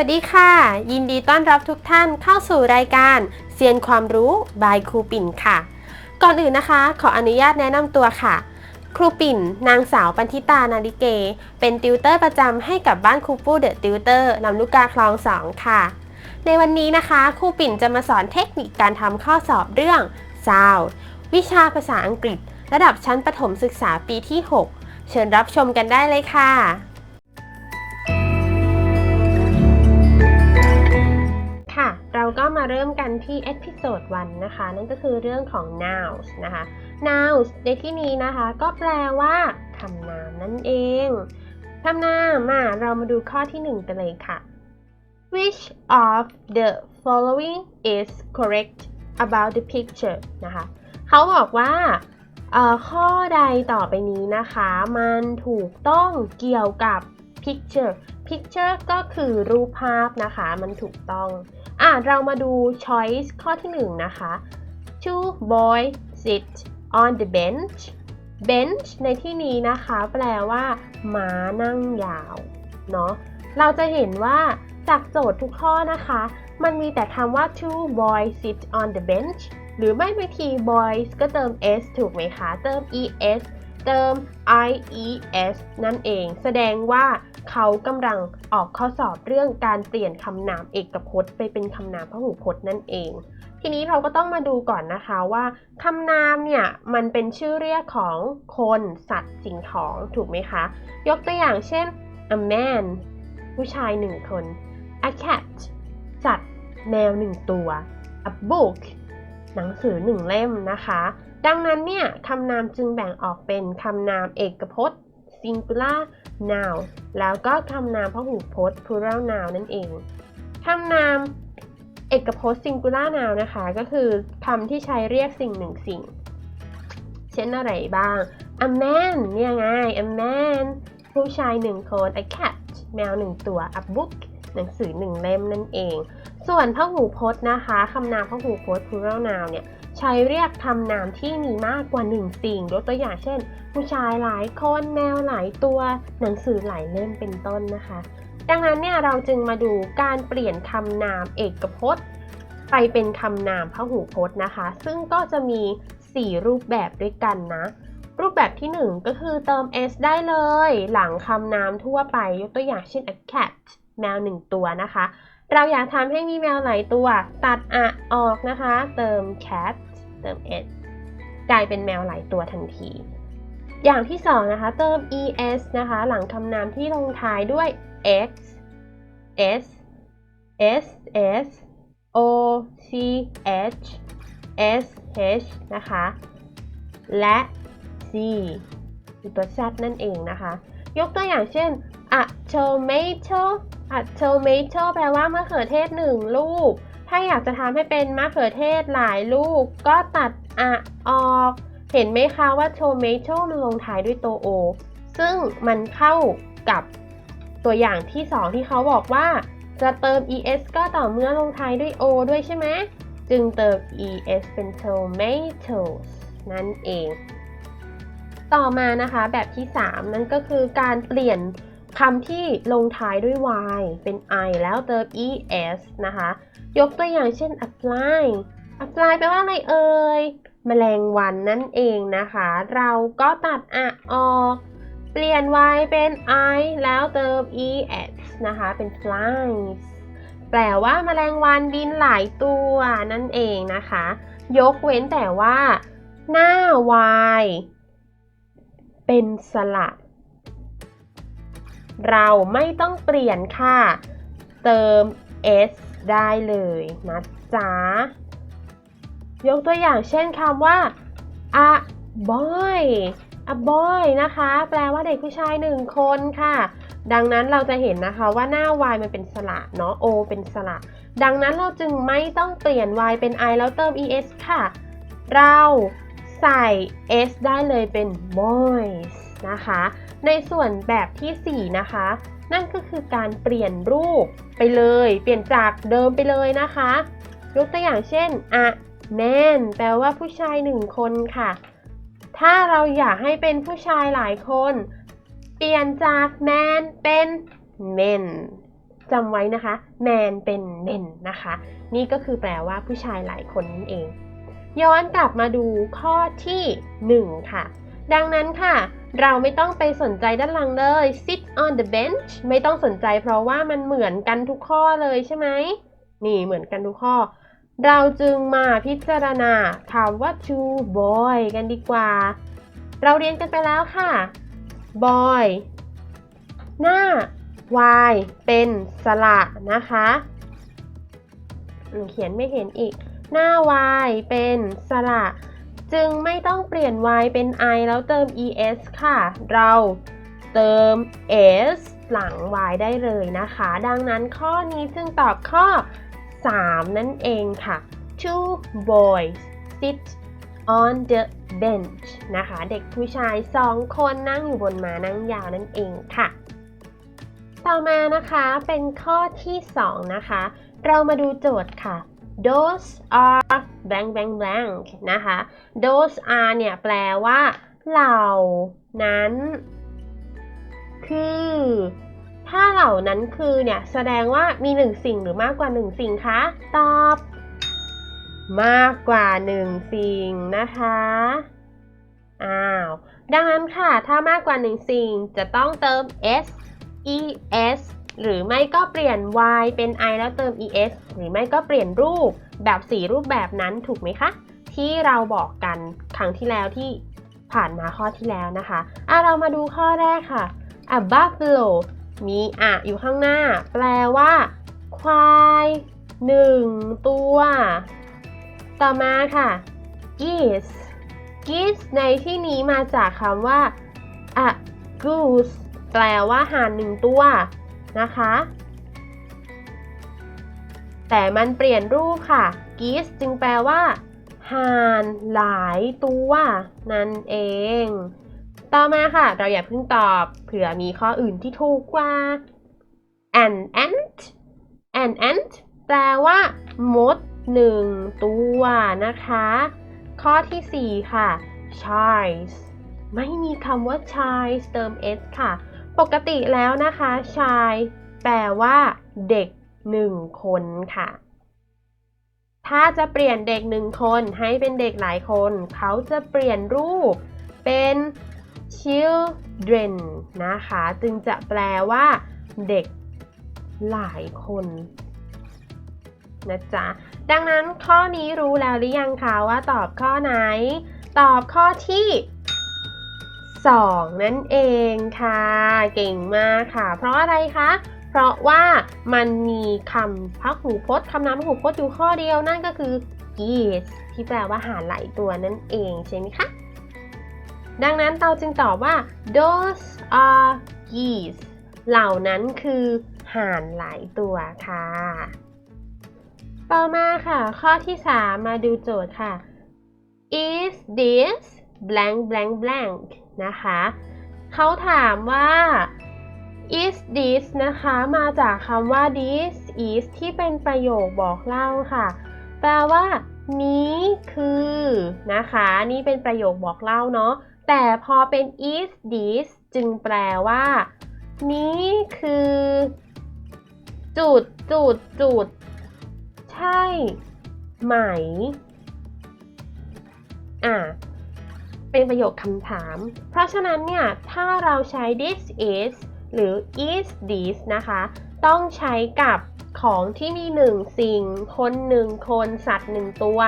วัสดีค่ะ ยินดีต้อนรับทุกท่านเข้าสู่รายการเซียนความรู้บายครูปิ่นค่ะ ก่อนอื่นนะคะ ขออนุญาตแนะนำตัวค่ะ ครูปิ่น นางสาวปันธิตานาลิเก เป็นติวเตอร์ประจำให้กับบ้านครูปู้เดอะติวเตอร์ลำลูกกาคลองสองค่ะ ในวันนี้นะคะครูปิ่นจะมาสอนเทคนิคการทำข้อสอบเรื่อง Sound วิชาภาษาอังกฤษ ระดับชั้นประถมศึกษาปีที่ 6 เชิญรับชมกันได้เลยค่ะ ก็มาเริ่มกันที่เอพิโซด1นะคะ นั่นก็คือเรื่องของ nouns นะคะ nouns ในที่นี้นะคะ ก็แปลว่าคำนามนั่นเองคำนามมาเรามาดูข้อที่ 1 กันเลยค่ะ Which of the following is correct about the picture นะคะเขาบอกว่าข้อใดต่อไปนี้นะคะ มันถูกต้องเกี่ยวกับ picture picture ก็คือรูปภาพนะคะ มันถูกต้องอะเรามาดู choice ข้อที่1นะคะ two boys sit on the bench bench ในที่นี้นะคะ แปลว่าม้านั่งยาว เนาะเราจะเห็นว่าจากโจทย์ทุกข้อนะคะ มันมีแต่คำว่า two boys sit on the bench หรือไม่บางที boys ก็เติม s ถูกไหมคะ เติม es เติม ies นั่นเอง แสดงว่า เขากำลังออกข้อสอบเรื่องการเปลี่ยนคำนามเอกพจน์ ไปเป็นคำนามพหูพจน์นั่นเอง ทีนี้เราก็ต้องมาดูก่อนนะคะว่าคำนามเนี่ยมันเป็นชื่อเรียกของคนสัตว์สิ่งของถูกไหมคะ ยกตัวอย่างเช่น a man ผู้ชายหนึ่งคน a cat สัตว์แมวหนึ่งตัว a book หนังสือหนึ่งเล่มนะคะ ดังนั้นเนี่ยคำนามจึงแบ่งออกเป็นคำนามเอกพจน์ singular noun แล้วก็คำนามพหูพจน์ plural noun นั่นเองคำนามเอกพจน์ singular noun นะคะ ก็คือคำที่ใช้เรียกสิ่งหนึ่งสิ่ง เช่นอะไรบ้าง a man เนี่ยไง a man ผู้ชายหนึ่งคน a cat แมวหนึ่งตัว a book หนังสือหนึ่งเล่มนั่นเอง ส่วนพหูพจน์นะคะคำนามพหูพจน์ plural noun เนี่ย ใช้เรียกคำนามที่มีมากกว่าหนึ่งสิ่งยกตัวอย่างเช่น ผู้ชายหลายคนแมวหลายตัวหนังสือหลายเล่มเป็นต้นนะคะ ดังนั้นเนี่ยเราจึงมาดูการเปลี่ยนคำนามเอกพจน์ ไปเป็นคำนามพหูพจน์นะคะ ซึ่งก็จะมี 4 รูปแบบด้วยกันนะ รูปแบบที่ 1 ก็คือเติม s ได้เลย หลังคำนามทั่วไปยกตัวอย่างเช่น a cat แมว1ตัวนะคะ เราอยากทำให้มีแมวหลายตัว ตัดอะออกนะคะ เติม cat เติม s กลายเป็นแมวหลายตัวทันที อย่างที่สองนะคะเติม es นะคะหลังคำนามที่ลงท้ายด้วย x s s s o c h s h นะคะ และ c คือตัว z นั่นเองนะคะ ยกตัวอย่างเช่น a tomato a tomato แปลว่ามะเขือเทศหนึ่งลูก ถ้าอยากจะทำให้เป็นมะเขือเทศหลายลูก ก็ตัดอะออก เห็นไหมคะว่า tomato มันลงท้ายด้วยตัว o ซึ่งมันเข้ากับตัวอย่างที่ 2 ที่เขาบอกว่า จะเติม es ก็ต่อเมื่อลงท้ายด้วย o ด้วยใช่ไหม จึงเติม es เป็น tomatoes นั่นเอง ต่อมานะคะแบบที่ 3 นั่นก็คือการเปลี่ยน คำที่ลงท้ายด้วย y เป็น i แล้วเติม es นะคะ ยกตัวอย่างเช่น apply apply แปลว่าอะไรเอ่ยแมลงวันนั่นเองนะคะ เราก็ตัดอะออก เปลี่ยน y เป็น i แล้วเติม es นะคะ เป็น flies แปลว่าแมลงวันบินหลายตัวนั่นเองนะคะ ยกเว้นแต่ว่า หน้า y เป็นสระ เราไม่ต้องเปลี่ยนค่ะ เติม s ได้เลยนะจ๊ะ ยกตัวอย่างเช่นคำว่า a boy a boy นะคะ แปลว่าเด็กผู้ชายหนึ่งคนค่ะ ดังนั้นเราจะเห็นนะคะว่าหน้า y มันเป็นสระเนาะ o เป็นสระ ดังนั้นเราจึงไม่ต้องเปลี่ยน y เป็น i แล้วเติม es ค่ะ เราใส่ s ได้เลยเป็น boys นะคะ ในส่วนแบบทีสี่ 4 นะคะ นั่นก็คือการเปลี่ยนรูปไปเลย เปลี่ยนจากเดิมไปเลยนะคะ ยกตัวอย่างเช่น a man แปลว่าผู้ชายหนึ่งคนค่ะ ถ้าเราอยากให้เป็นผู้ชายหลายคน เปลี่ยนจาก man เป็น men จำไว้นะคะ man เป็น men นะคะ นี่ก็คือแปลว่าผู้ชายหลายคนนั่นเอง ย้อนกลับมาดูข้อที่ 1 ค่ะ ดังนั้นค่ะ เราไม่ต้องไปสนใจด้านหลังเลย sit on the bench ไม่ต้องสนใจเพราะว่ามันเหมือนกันทุกข้อเลยใช่ไหม นี่เหมือนกันทุกข้อ เราจึงมาพิจารณาคำว่า to boy กันดีกว่า เราเรียนกันไปแล้วค่ะ boy หน้า y เป็นสระนะคะ เขียนไม่เห็นอีก หน้า y เป็นสระ จึงไม่ต้องเปลี่ยน y เป็น i แล้วเติม es ค่ะ เราเติม s หลัง y ได้เลยนะคะ ดังนั้นข้อนี้จึงตอบข้อ 3 นั่นเองค่ะ two boys sit on the bench นะคะ เด็กผู้ชาย 2 คนนั่งอยู่บนม้านั่งยาวนั่นเองค่ะ ต่อมานะคะเป็นข้อที่ 2 นะคะ เรามาดูโจทย์ค่ะ those are blank blank blank นะคะ those are เนี่ยแปลว่าเหล่านั้น คือ ถ้าเหล่านั้นคือเนี่ยแสดงว่ามีหนึ่งสิ่งหรือมากกว่าหนึ่งสิ่งคะ ตอบ มากกว่าหนึ่งสิ่งนะคะ อ้าว ดังนั้นค่ะ ถ้ามากกว่าหนึ่งสิ่งจะต้องเติม s es หรือไม่ก็เปลี่ยน y เป็น i แล้วเติม es หรือไม่ก็เปลี่ยนรูปแบบสีรูปแบบนั้นถูกไหมคะ ที่เราบอกกันครั้งที่แล้วที่ผ่านมาข้อที่แล้วนะคะอะเรามาดูข้อแรกค่ะ a buffalo มีอะอยู่ข้างหน้า แปลว่า ควายหนึ่งตัว ต่อมาค่ะ geese geese ในที่นี้มาจากคำว่า a goose แปลว่าห่านหนึ่งตัว นะคะ แต่มันเปลี่ยนรูปค่ะ geese จึงแปลว่าห่านหลายตัวนั่นเอง ต่อมาค่ะ เราอย่าเพิ่งตอบเผื่อมีข้ออื่นที่ถูกกว่า an ant an ant แปลว่า มดหนึ่งตัวนะคะ ข้อที่ 4 ค่ะ child ไม่มีคำว่า child เติม s ค่ะ ปกติแล้วนะคะ child แปลว่า เด็กหนึ่งคนค่ะ ถ้าจะเปลี่ยนเด็กหนึ่งคนให้เป็นเด็กหลายคน เขาจะเปลี่ยนรูปเป็น children นะคะ จึงจะแปลว่า เด็กหลายคนนะจ๊ะ ดังนั้นข้อนี้รู้แล้วหรือยังคะว่าตอบข้อไหน ตอบข้อที่ 2 นั่นเองค่ะ เก่งมากค่ะ เพราะอะไรคะ เพราะว่ามันมีคำพักหูพจน์คำนามพหูพจน์อยู่ข้อเดียวนั่นก็คือ geese ที่แปลว่าหาหลายตัวนั่นเองใช่ไหมคะ ดังนั้นเราจึงตอบว่า those are geese เหล่านั้นคือห่านหลายตัวค่ะ ต่อมาค่ะ ข้อที่ 3 มาดูโจทย์ค่ะ is this blank blank blank นะคะ เขาถามว่า is this นะคะ มาจากคำว่า this is ที่เป็นประโยคบอกเล่าค่ะ แปลว่า นี้คือนะคะ นี่เป็นประโยคบอกเล่าเนาะ แต่พอเป็น is this จึงแปลว่า นี้คือ จุดจุดจุด ใช่ ไหม อ่า เป็นประโยคคำถาม เพราะฉะนั้นเนี่ย ถ้าเราใช้ this is หรือ is this นะคะ ต้องใช้กับของที่มีหนึ่งสิ่ง คนหนึ่งคน สัตว์หนึ่งตัว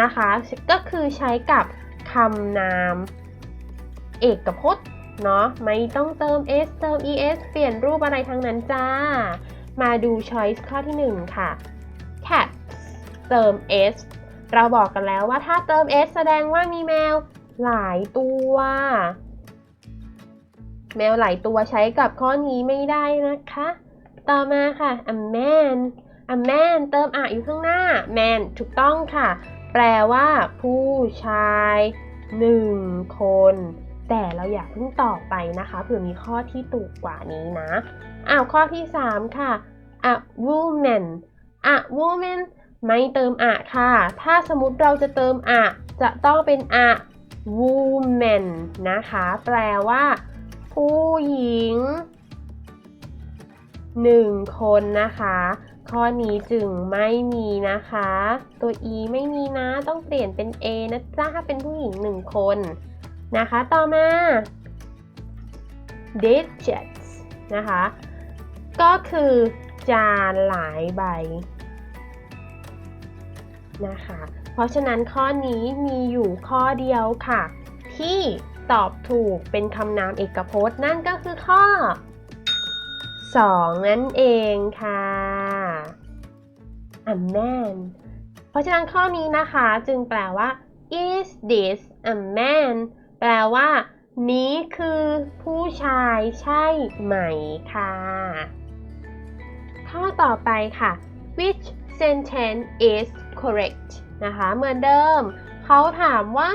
นะคะ ก็คือใช้กับคำนาม เอกพจน์เนาะ ไม่ต้องเติม s เติม es เปลี่ยนรูปอะไรทั้งนั้นจ้า มาดู choice ข้อที่ 1 ค่ะ cats เติม s เราบอกกันแล้วว่าถ้าเติม s แสดงว่ามีแมว หลายตัว แมวหลายตัวใช้กับข้อนี้ไม่ได้นะคะ ต่อมาค่ะ a man a man เติมอะอยู่ข้างหน้า man ถูกต้องค่ะ แปลว่าผู้ชายหนึ่งคน แต่เราอยากเพิ่งตอบไปนะคะเผื่อมีข้อที่ถูกกว่านี้นะอ้าวข้อที่ 3 ค่ะ a woman a woman ไม่เติมอะค่ะ ถ้าสมมติเราจะเติมอะจะต้องเป็น a woman นะคะ แปลว่า ผู้หญิง1คนนะคะ ข้อนี้จึงไม่มีนะคะ ตัว e ไม่มีนะต้องเปลี่ยนเป็น a นะจ้าเป็นผู้หญิง1คนนะคะ ต่อมา digits นะคะ ก็คือจานหลายใบนะคะ เพราะฉะนั้นข้อนี้มีอยู่ข้อเดียวค่ะ ที่ตอบถูกเป็นคำนามเอกพจน์นั่นก็คือข้อ 2 นั่นเองค่ะ a man เพราะฉะนั้นข้อนี้นะคะจึงแปลว่า is this a man แปลว่า นี้คือผู้ชายใช่ไหมค่ะ ข้อต่อไปค่ะ which sentence is correct นะคะเหมือนเดิม เขาถามว่า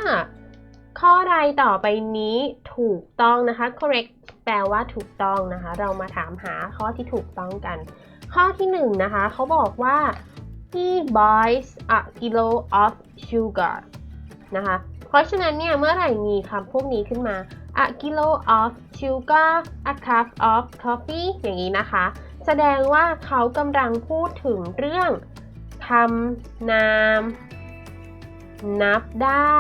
ข้อใดต่อไปนี้ถูกต้องนะคะ correct แปลว่าถูกต้องนะคะ เรามาถามหาข้อที่ถูกต้องกัน ข้อที่หนึ่งนะคะเขาบอกว่า he buys a kilo of sugar นะคะเพราะฉะนั้นเนี่ยเมื่อไหร่มีคำพวกนี้ขึ้นมา a kilo of sugar a cup of coffee อย่างนี้นะคะ แสดงว่าเขากำลังพูดถึงเรื่องคำนาม นับได้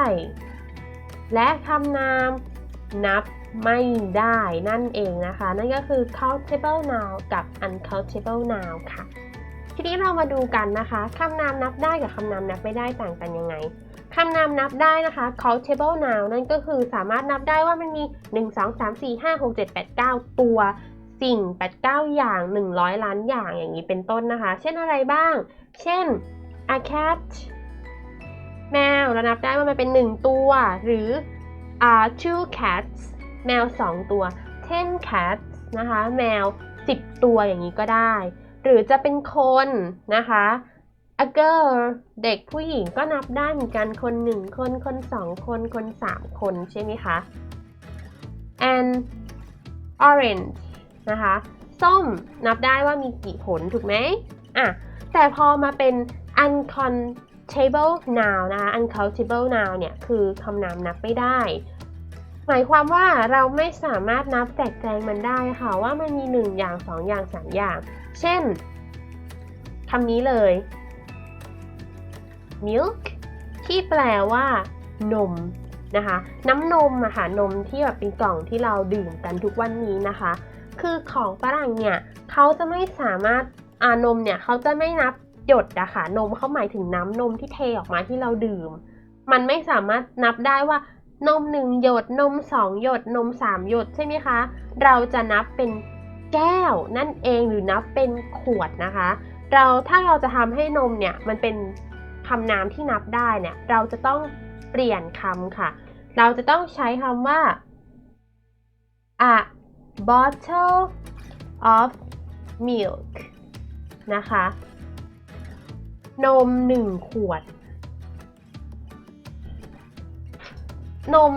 และคำนามนับไม่ได้นั่นเองนะคะ นั่นก็คือ countable noun กับ uncountable noun ค่ะ ทีนี้เรามาดูกันนะคะคำนามนับได้กับคำนามนับไม่ได้ต่างกันยังไงคำนามนับได้นะคะ countable noun นั่นก็คือสามารถนับได้ว่ามันมี 1 2 3 4 5 6 7 8 9 ตัว สิ่ง 89 อย่าง 100 ล้านอย่างอย่างนี้เป็นต้นนะคะ เช่นอะไรบ้าง เช่น a cat แมวเรานับได้ว่ามันเป็น 1 ตัว หรือ uh, two cats แมว 2 ตัว ten cats นะคะ แมว 10 ตัวอย่างนี้ก็ได้ หรือจะเป็นคนนะคะ a girl เด็กผู้หญิงก็นับได้เหมือนกันคน1คนคน2คนคน 3 คนใช่ไหมคะ and orange นะคะ ส้มนับได้ว่ามีกี่ผลถูกไหมอะแต่พอมาเป็น uncountable noun นะคะ uncountable noun เนี่ยคือคำนามนับไม่ได้ หมายความว่าเราไม่สามารถนับแจกแจงมันได้ค่ะว่ามันมี 1 อย่าง 2 อย่าง 3 อย่าง เช่นคำนี้เลย milk ที่แปลว่านมนะคะ น้ำนมอะค่ะนมที่แบบเป็นกล่องที่เราดื่มกันทุกวันนี้นะคะ คือของฝรั่งเนี่ยเขาจะไม่สามารถอานมเนี่ยเขาจะไม่นับหยดอะค่ะนมเขาหมายถึงน้ำนมที่เทออกมาที่เราดื่ม มันไม่สามารถนับได้ว่านมหนึ่งหยดนมสองหยดนมสามหยดใช่ไหมคะ เราจะนับเป็นแก้วนั่นเองหรือนับเป็นขวดนะคะ เราถ้าเราจะทำให้นมเนี่ยมันเป็นคำนามที่นับได้เนี่ยเราจะต้องเปลี่ยนคำค่ะ เราจะต้องใช้คำว่า a bottle of milk นะคะ นมหนึ่งขวด นม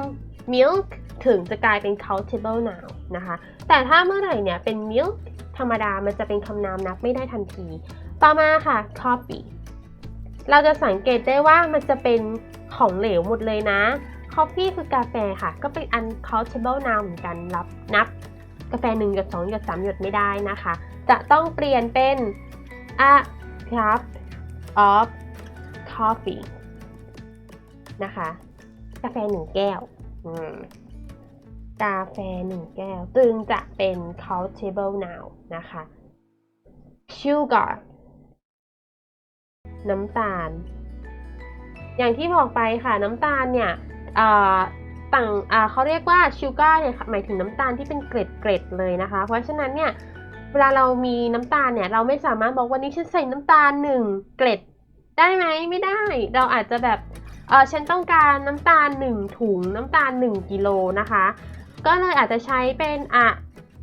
milk ถึงจะกลายเป็น countable noun นะคะ แต่ถ้าเมื่อไหร่เนี่ยเป็น milk ธรรมดา มันจะเป็นคำนามนับไม่ได้ทันที ต่อมาค่ะ coffee เราจะสังเกตได้ว่ามันจะเป็นของเหลวหมดเลยนะ coffee คือกาแฟค่ะ ก็เป็น uncountable noun เหมือนกันรับนับ กาแฟหนึ่งหยดสองหยดสามหยดไม่ได้นะคะ จะต้องเปลี่ยนเป็น a cup of coffee นะคะ กาแฟหนึ่งแก้ว กาแฟหนึ่งแก้ว จึงจะเป็น countable noun นะคะ sugar น้ำตาล อย่างที่บอกไปค่ะ น้ำตาลเนี่ย ต่างเขาเรียกว่าชูการ์เนี่ยหมายถึงน้ำตาลที่เป็นเกล็ดเกล็ดเลยนะคะ เพราะฉะนั้นเนี่ยเวลาเรามีน้ำตาลเนี่ยเราไม่สามารถบอกวันนี้ฉันใส่น้ำตาลหนึ่งเกล็ดได้ไหมไม่ได้ เราอาจจะแบบเออฉันต้องการน้ำตาลหนึ่งถุงน้ำตาลหนึ่งกิโลนะคะ ก็เลยอาจจะใช้เป็นอะ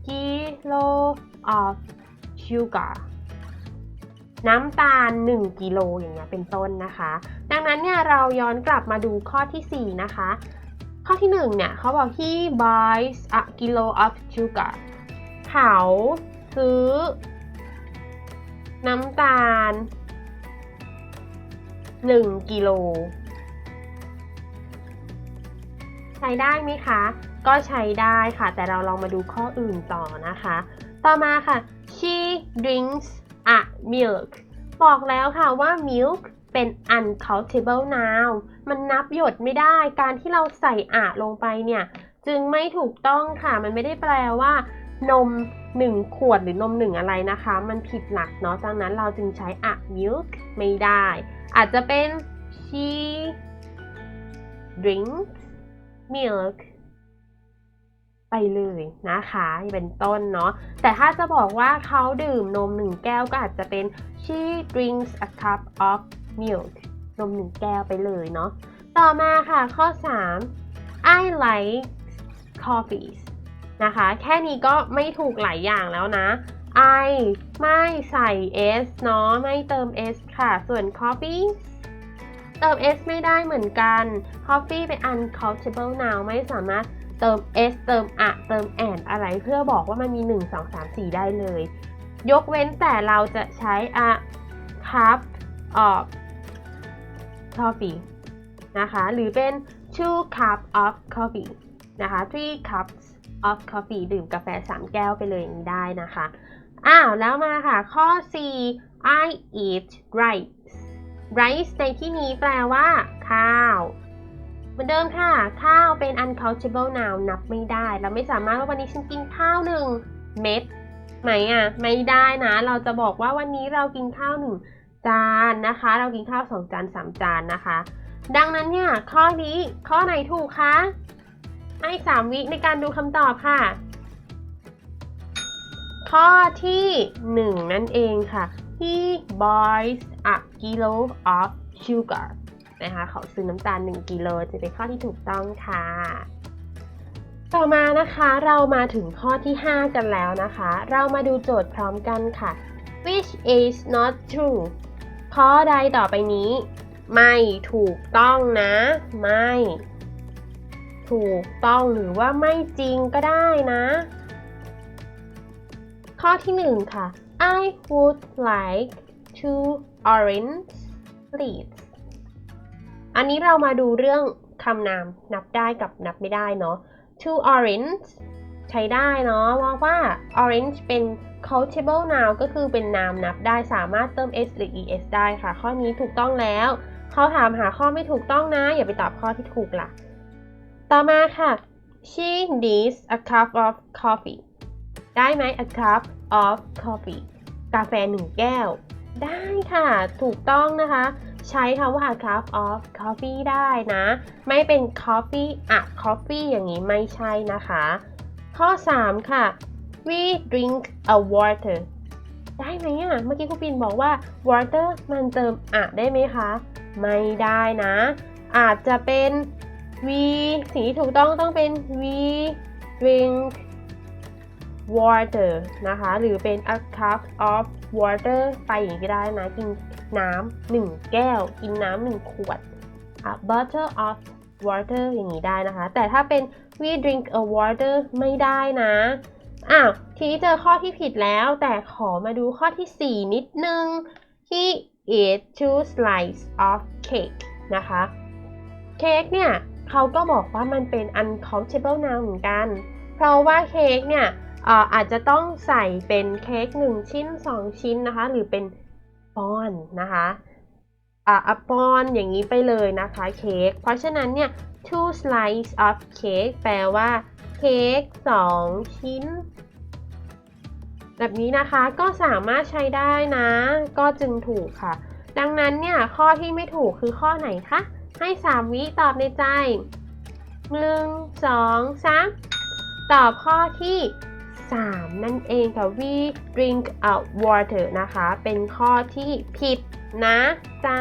กิโล of sugar น้ำตาล 1 กิโลอย่างเงี้ยเป็นต้นนะคะ ดังนั้นเนี่ยเราย้อนกลับมาดูข้อที่ 4 นะคะ ข้อที่1เนี่ยเขาบอก he buys a kilo of sugar เขาซื้อ น้ำตาล 1 กิโล ใช้ได้ไหมคะ ก็ใช้ได้ค่ะ แต่เราลองมาดูข้ออื่นต่อนะคะ ต่อมาค่ะ she drinks a milk บอกแล้วค่ะว่า milk เป็น uncountable noun มันนับหยดไม่ได้ การที่เราใส่อะลงไปเนี่ย จึงไม่ถูกต้องค่ะ มันไม่ได้แปลว่านม 1 ขวดหรือนม 1 อะไรนะคะ มันผิดหลักเนาะ ดังนั้นเราจึงใช้อะ milk ไม่ได้ อาจจะเป็น she drinks milk ไปเลยนะคะเป็นต้นเนาะ แต่ถ้าจะบอกว่าเขาดื่มนม 1 แก้วก็อาจจะเป็น she drinks a cup of milk นม1แก้วไปเลยเนาะ ต่อมาค่ะข้อ 3 I like coffees นะคะ แค่นี้ก็ไม่ถูกหลายอย่างแล้วนะ I ไม่ใส่ s เนาะ ไม่เติม s ค่ะ ส่วน coffee เติม s ไม่ได้เหมือนกัน coffee เป็น uncountable noun ไม่สามารถเติม s เติมอะเติม and อะไรเพื่อบอกว่ามันมี 1 2 3 4 ได้เลย ยกเว้นแต่เราจะใช้ a cup of coffee นะคะ หรือเป็น two cup of coffee นะคะ three cups of coffee ดื่มกาแฟ 3 แก้วไปเลยอย่างนี้ได้นะคะ อ้าว แล้วมาค่ะ ข้อ 4 I eat rice rice ในที่นี้แปลว่า ข้าว เหมือนเดิมค่ะ ข้าวเป็น uncountable noun นับไม่ได้ เราไม่สามารถว่าวันนี้ฉันกินข้าวหนึ่งเม็ดไหมอะ ไม่ได้นะ เราจะบอกว่าวันนี้เรากินข้าวหนึ่ง จานนะคะ เรากินข้าวสองจานสามจานนะคะ ดังนั้นเนี่ยข้อนี้ข้อไหนถูกคะให้สามวิในการดูคำตอบค่ะ ข้อที่หนึ่งนั่นเองค่ะ he buys a kilo of sugar นะคะเขาซื้อน้ำตาล 1 กิโลจะเป็นข้อที่ถูกต้องค่ะ ต่อมานะคะเรามาถึงข้อที่ 5 กันแล้วนะคะ เรามาดูโจทย์พร้อมกันค่ะ which is not true ข้อใดต่อไปนี้ ไม่ถูกต้องนะ ไม่ ถูกต้องหรือว่าไม่จริงก็ได้นะ ข้อที่1ค่ะ I would like to orange leaves อันนี้เรามาดูเรื่องคำนามนับได้กับนับไม่ได้เนาะ to orange ใช้ได้เนาะว่าว่า orange เป็น countable noun ก็คือเป็นนามนับได้สามารถเติม s หรือ es ได้ค่ะ ข้อนี้ถูกต้องแล้วเขาถามหาข้อไม่ถูกต้องนะ อย่าไปตอบข้อที่ถูกล่ะ ต่อมาค่ะ she needs a cup of coffee ได้ไหม a cup of coffee กาแฟหนึ่งแก้ว ได้ค่ะ ถูกต้องนะคะ ใช้คำว่า a cup of coffee ได้นะ ไม่เป็น coffee อะ coffee อย่างนี้ไม่ใช่นะคะ ข้อ 3 ค่ะ we drink a water ได้ไหมอะ เมื่อกี้ครูปินบอกว่า water มันเติมอะได้ไหมคะ ไม่ได้นะ อาจจะเป็น we สิ่งที่ถูกต้องต้องเป็น we drink water นะคะ หรือเป็น a cup of water ไปอย่างนี้ก็ได้นะ กินน้ำหนึ่งแก้ว กินน้ำหนึ่งขวด a bottle of water อย่างนี้ได้นะคะ แต่ถ้าเป็น we drink a water ไม่ได้นะอ้าวทีนี้เจอข้อที่ผิดแล้ว แต่ขอมาดูข้อที่ 4 นิดนึง he ate two slices of cake นะคะเค้กเนี่ยเขาก็บอกว่ามันเป็น uncountable noun เหมือนกัน เพราะว่าเค้กเนี่ยเอ่อาจจะต้องใส่เป็นเค้ก1ชิ้น 2 ชิ้นนะคะ หรือเป็นปอนนะคะอ่าปอนอย่างนี้ไปเลยนะคะเค้กเพราะฉะนั้นเนี่ย two slices of cake แปลว่าเค้ก2ชิ้น แบบนี้นะคะก็สามารถใช้ได้นะ ก็จึงถูกค่ะ ดังนั้นเนี่ยข้อที่ไม่ถูกคือข้อไหนคะ ให้ 3 วิตอบในใจ 1 2 3 ตอบข้อที่ 3 นั่นเองค่ะ we drink a water นะคะ เป็นข้อที่ผิดนะจ๊ะ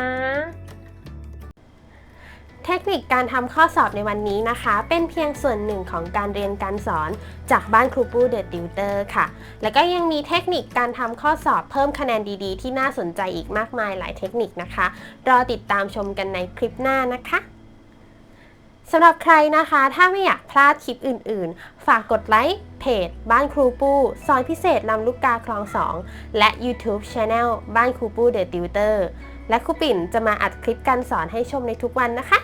ทคนิคการทำข้อสอบในวันนี้นะคะ เป็นเพียงส่วนหนึ่งของการเรียนการสอนจากบ้านครูปูเดอะติวเตอร์ค่ะ แล้วก็ยังมีเทคนิคการทำข้อสอบเพิ่มคะแนนดีๆ ที่น่าสนใจอีกมากมายหลายเทคนิคนะคะ รอติดตามชมกันในคลิปหน้านะคะสำหรับใครนะคะ ถ้าไม่อยากพลาดคลิปอื่น ๆ ฝากกดไลค์เพจ บ้านครูปูซอยพิเศษลำลูกกาคลอง2และ YouTube Channel บ้านครูปูเดอะติวเตอร์และครูปิ่นจะมาอัดคลิปการสอนให้ชมในทุกวันนะคะ